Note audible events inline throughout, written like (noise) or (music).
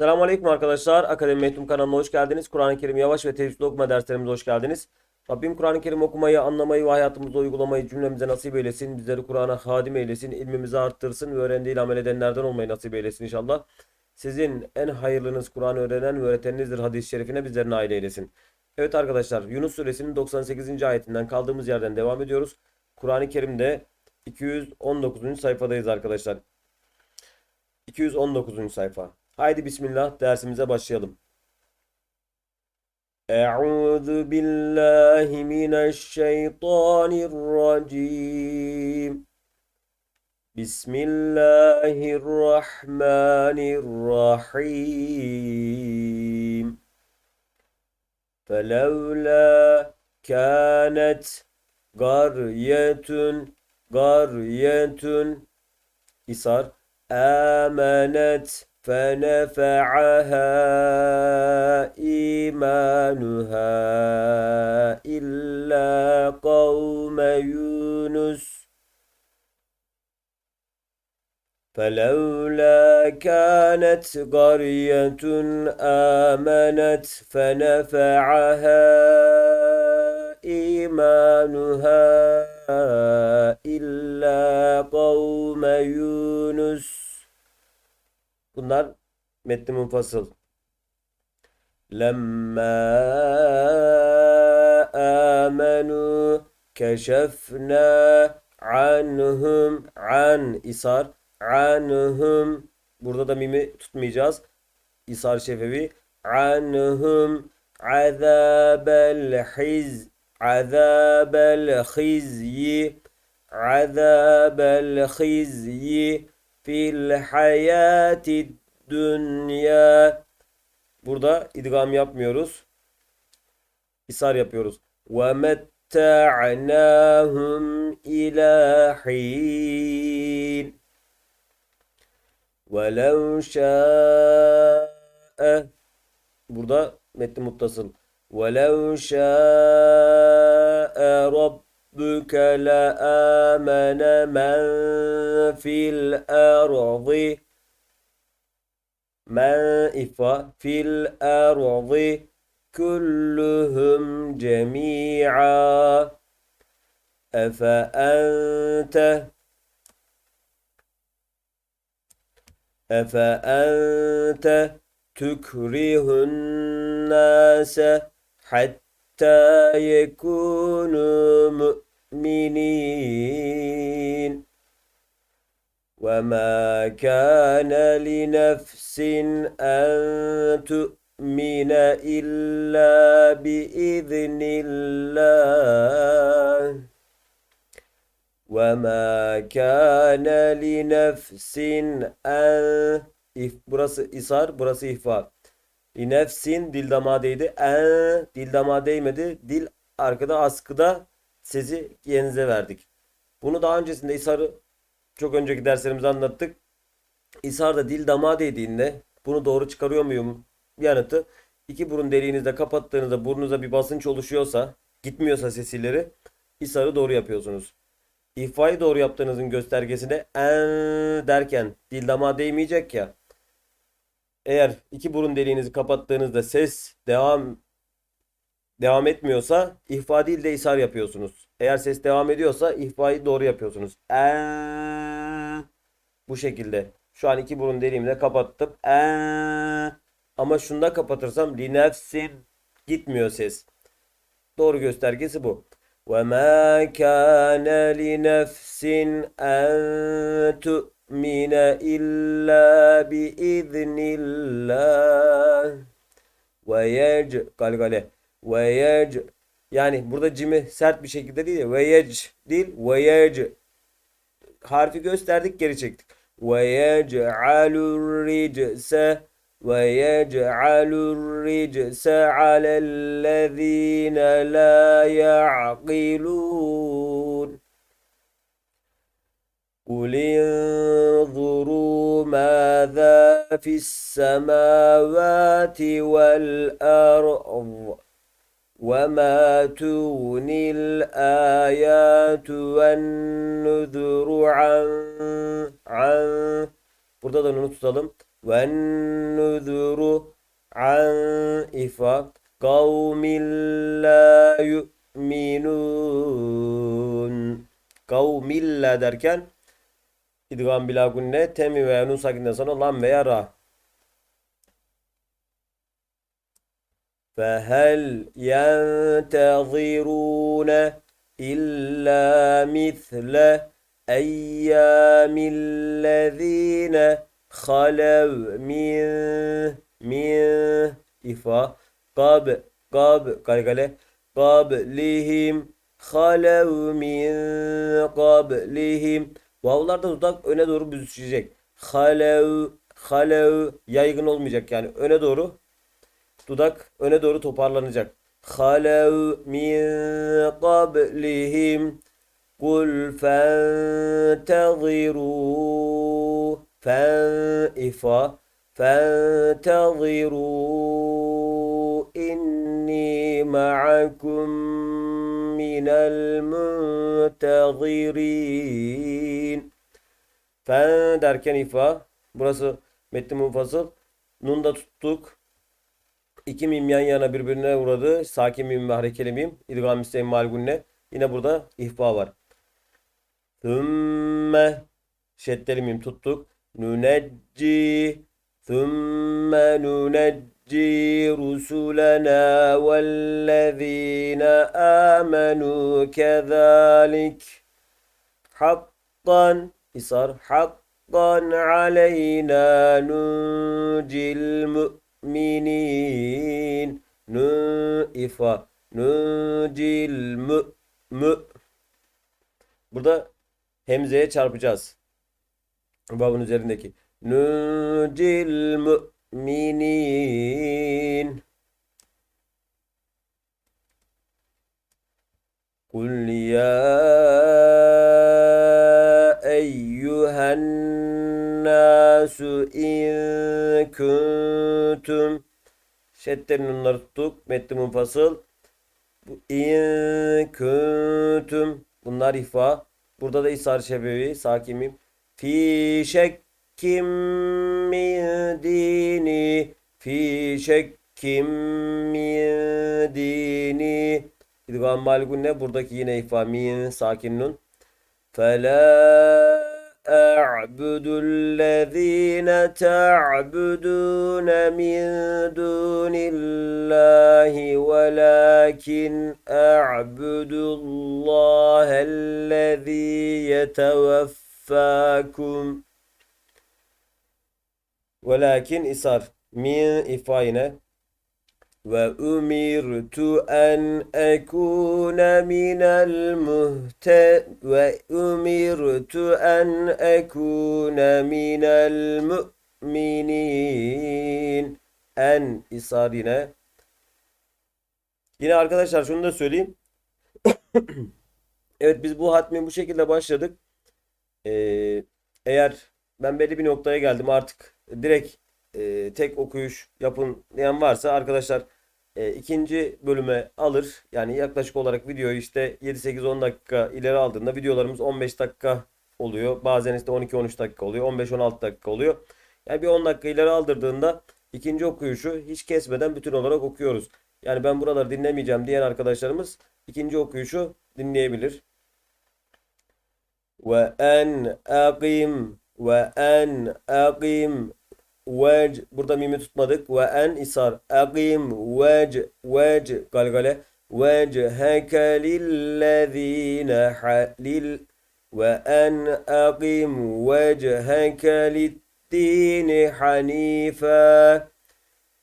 Selamünaleyküm arkadaşlar. Akademi Mehtum kanalına hoş geldiniz. Kur'an-ı Kerim yavaş ve tefsir okuma derslerimize hoş geldiniz. Rabbim Kur'an-ı Kerim okumayı, anlamayı ve hayatımızda uygulamayı cümlemize nasip eylesin. Bizleri Kur'an'a hadim eylesin. ilmimizi arttırsın ve öğrendiğiyle amel edenlerden olmayı nasip eylesin inşallah. Sizin en hayırlınız Kur'an öğrenen ve öğreteninizdir hadis-i şerifine bizleri nail eylesin. Evet arkadaşlar Yunus suresinin 98. ayetinden kaldığımız yerden devam ediyoruz. Kur'an-ı Kerim'de 219. sayfadayız arkadaşlar. 219. sayfa. Haydi bismillah dersimize başlayalım. Euzu billahi mineşşeytanirracim. Bismillahirrahmanirrahim. Felevla kânet garyetun garyetun İsar amenet فنفعها إيمانها إلا قوم يونس. فلولا كانت قرية آمنت فنفعها إيمانها إلا قوم يونس. Bunlar metni munfasıl. Lemma amenu keşefna anhum an isar anhum burada da mimi tutmayacağız. İsar şefevi anhum azabel hiz azabel hizyi azabel hizyi fil hayati dünya burada idgam yapmıyoruz. İsar yapıyoruz. Ve metta'nahum ila hin. Velev şa'e burada metni muttasıl. Velev şa'e Rabb ربك لآمن من في الأرض. من في الأرض. كلهم جميعا. أفأنت؟ أفأنت تكره الناس حتى يكونوا مؤمنين؟ وما كان لنفس أن تؤمن إلا بإذن الله وما كان لنفس أن burası isar, burası ihfa. Nefsin dil damağa değdi. En dil damağa değmedi. Dil arkada askıda sesi yerinize verdik. Bunu daha öncesinde İsar'ı çok önceki derslerimizde anlattık. İsar'da dil damağa değdiğinde bunu doğru çıkarıyor muyum yanıtı iki burun deliğinizde kapattığınızda burnunuza bir basınç oluşuyorsa gitmiyorsa sesileri İsar'ı doğru yapıyorsunuz. İhfayı doğru yaptığınızın göstergesinde en derken dil damağa değmeyecek ya. Eğer iki burun deliğinizi kapattığınızda ses devam devam etmiyorsa ihfa değil de ishar yapıyorsunuz. Eğer ses devam ediyorsa ihfayı doğru yapıyorsunuz. Eee, bu şekilde. Şu an iki burun deliğimi de kapattım. Eee, ama şunu da kapatırsam li nefsin gitmiyor ses. Doğru göstergesi bu. وَمَا كَانَ لِنَفْسٍ أَن تُؤْمِنَ إِلَّا بِإِذْنِ اللّٰهِ وَيَجْ galgale ve yani burada cimi sert bir şekilde değil ve yec değil ve harfi gösterdik geri çektik. Ve yec'alur ricse ve yec'alur ricse alellezine la ya'qilun. قل انظروا ماذا في السماوات والأرض وما تغني الآيات والنذر عن عن Burada da onu tutalım. والنذر عن إفا قوم لا yu'minun kavmilla derken idgam bila gunne temi ve nun sakinden sonra lam veya ra فهل ينتظرون إلا مثل أيام الذين خلوا من من إفا قب قب قال قال قبلهم خلوا من قبلهم Vavlarda dudak öne doğru büzüşecek. Halev, halev yaygın olmayacak yani öne doğru dudak öne doğru toparlanacak. Min qablihim. Kul fenteziru fen ifa fenteziru inni ma'akum minel muntezirin fen derken ifa. Burası metni munfasıl nunda tuttuk İki mim yan yana birbirine uğradı. Sakin mim ve harekeli mim. İdgam isteyin malgunne. Yine burada ihfa var. Thümme şeddeli mim tuttuk. Nunecci Thümme nunecci rusulena vellezine amenu kezalik Hakkan isar hakkan aleyna nucil mu'min minin nu ifa nucil mü mü burada hemzeye çarpacağız. Babın üzerindeki. nucil müminin kul ya eyyühen nasu in kuntum şeddenin onları tuttuk. Metni munfasıl. In kuntum bunlar ifa. Burada da isar şebevi sakimim. Fi şekkim min dini fi şekkim min dini İdgam malgun ne? Buradaki yine ifa min sakin nun. Fela أعبد الذين تعبدون من دون الله ولكن أعبد الله الذي يتوفاكم. ولكن إصار من إفاينة وأمرت أن أكون من المهت وأمرت أن أكون من المؤمنين en isarine. Yine arkadaşlar şunu da söyleyeyim. (coughs) evet biz bu hatmi bu şekilde başladık. Ee, eğer ben belli bir noktaya geldim artık direkt e, tek okuyuş yapın diyen varsa arkadaşlar e, ikinci bölüme alır. Yani yaklaşık olarak videoyu işte 7-8-10 dakika ileri aldığında videolarımız 15 dakika oluyor. Bazen işte 12-13 dakika oluyor. 15-16 dakika oluyor. Yani bir 10 dakika ileri aldırdığında ikinci okuyuşu hiç kesmeden bütün olarak okuyoruz. Yani ben buraları dinlemeyeceğim diyen arkadaşlarımız ikinci okuyuşu dinleyebilir. Ve en akim ve en akim vec burada mimi tutmadık ve en isar agim vec vec galgale vecheke lillezine halil ve en agim vecheke liddini hanifa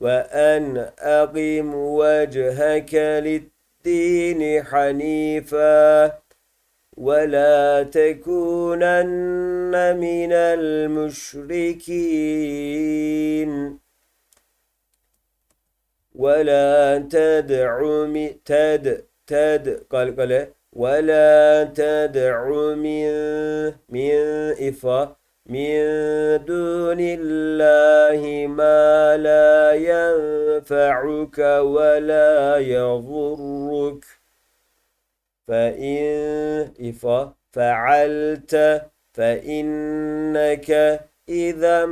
ve en agim vecheke liddini hanifa ولا تكونن من المشركين ولا تدع تد تد قال قال ولا تدع من من إفا من دون الله ما لا ينفعك ولا يضرك فإن إفا فعلت فإنك إذا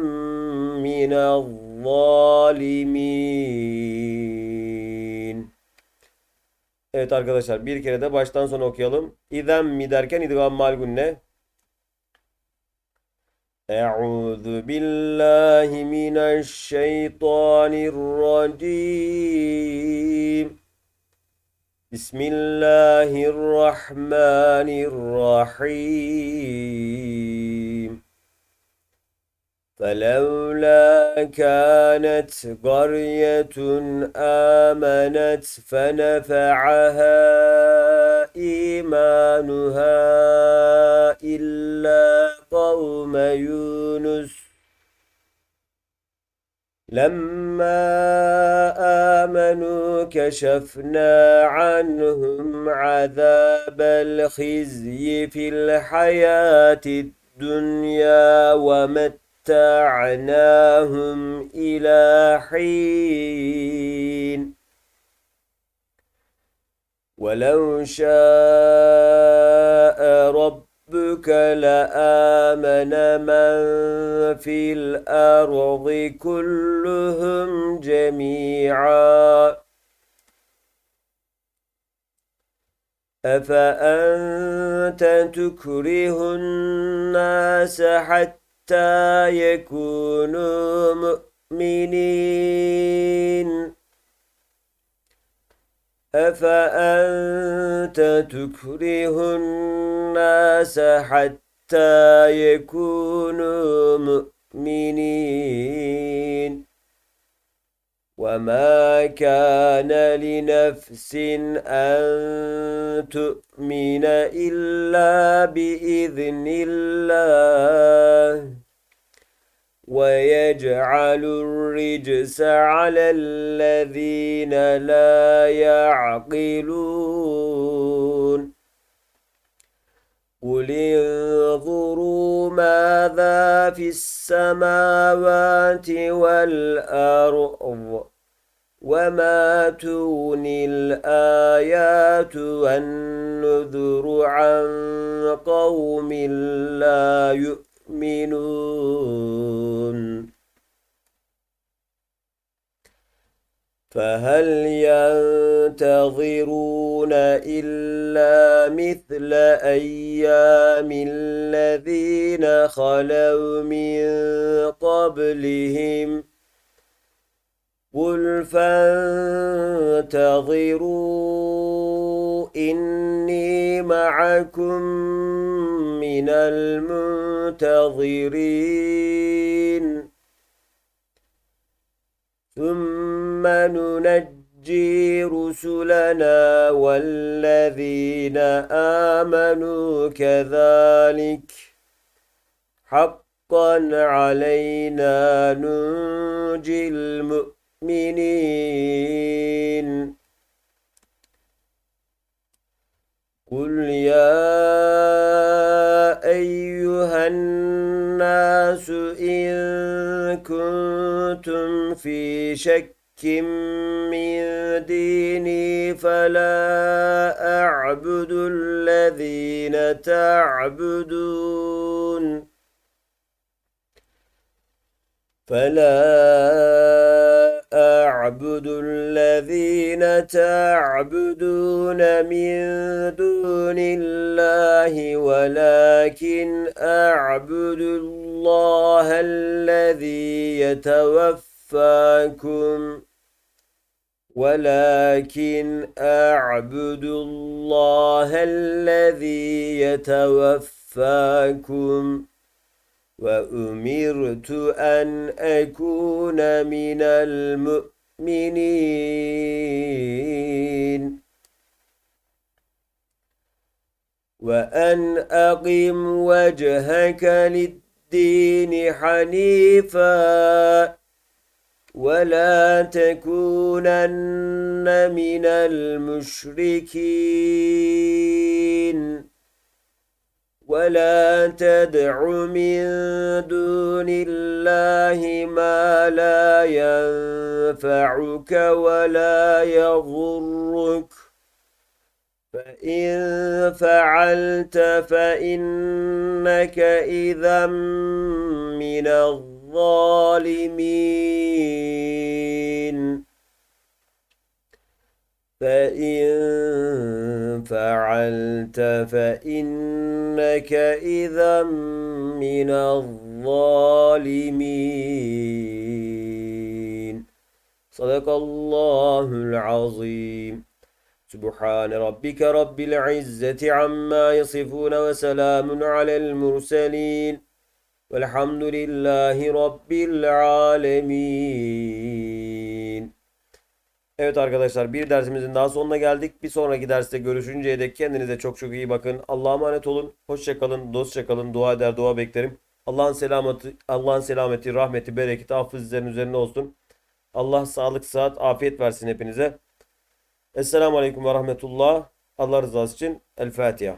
من الظالمين Evet arkadaşlar bir kere de baştan sona okuyalım. İzem mi derken idgam mal gunne. بسم الله الرحمن الرحيم. فلولا كانت قرية آمنت فنفعها إيمانها إلا قوم يونس لما آمنوا كشفنا عنهم عذاب الخزي في الحياة الدنيا ومت متعناهم إلى حين. ولو شاء ربك لآمن من في الأرض كلهم جميعا. أفأنت تكره الناس حتى يكونوا مؤمنين؟ أفأنت تكره الناس حتى يكونوا مؤمنين؟ وما كان لنفس أن تؤمن إلا بإذن الله. ويجعل الرجس على الذين لا يعقلون. قل انظروا ماذا في السماوات والأرض وما تغني الآيات والنذر عن قوم لا يؤمنون. فهل ينتظرون إلا مثل أيام الذين خلوا من قبلهم؟ قل فانتظروا إني معكم من المنتظرين. ثم ننجي رسلنا والذين آمنوا كذلك. حقا علينا ننجي المؤمنين. قل يا أيها الناس إن كنتم في شك من ديني فلا أعبد الذين تعبدون فلا أعبد الذين تعبدون من دون الله ولكن أعبد الله الذي يتوفاكم. ولكن أعبد الله الذي يتوفاكم. وأمرت أن أكون من المؤمنين. وأن أقم وجهك للدين حنيفا. ولا تكونن من المشركين. ولا تدع من دون الله ما لا ينفعك ولا يضرك. فإن فعلت فإنك إذا من الظالمين. فإن فعلت فإنك إذا من الظالمين. صدق الله العظيم. سبحان ربك رب العزة عما يصفون وسلام على المرسلين. والحمد لله رب العالمين. Evet arkadaşlar bir dersimizin daha sonuna geldik. Bir sonraki derste görüşünceye dek kendinize çok çok iyi bakın. Allah'a emanet olun. Hoşça kalın, dostça kalın. Dua eder, dua beklerim. Allah'ın selameti, Allah'ın selameti, rahmeti, bereketi, affı sizlerin üzerine olsun. Allah sağlık, sıhhat, afiyet versin hepinize. Esselamu Aleyküm ve Rahmetullah. Allah rızası için El Fatiha.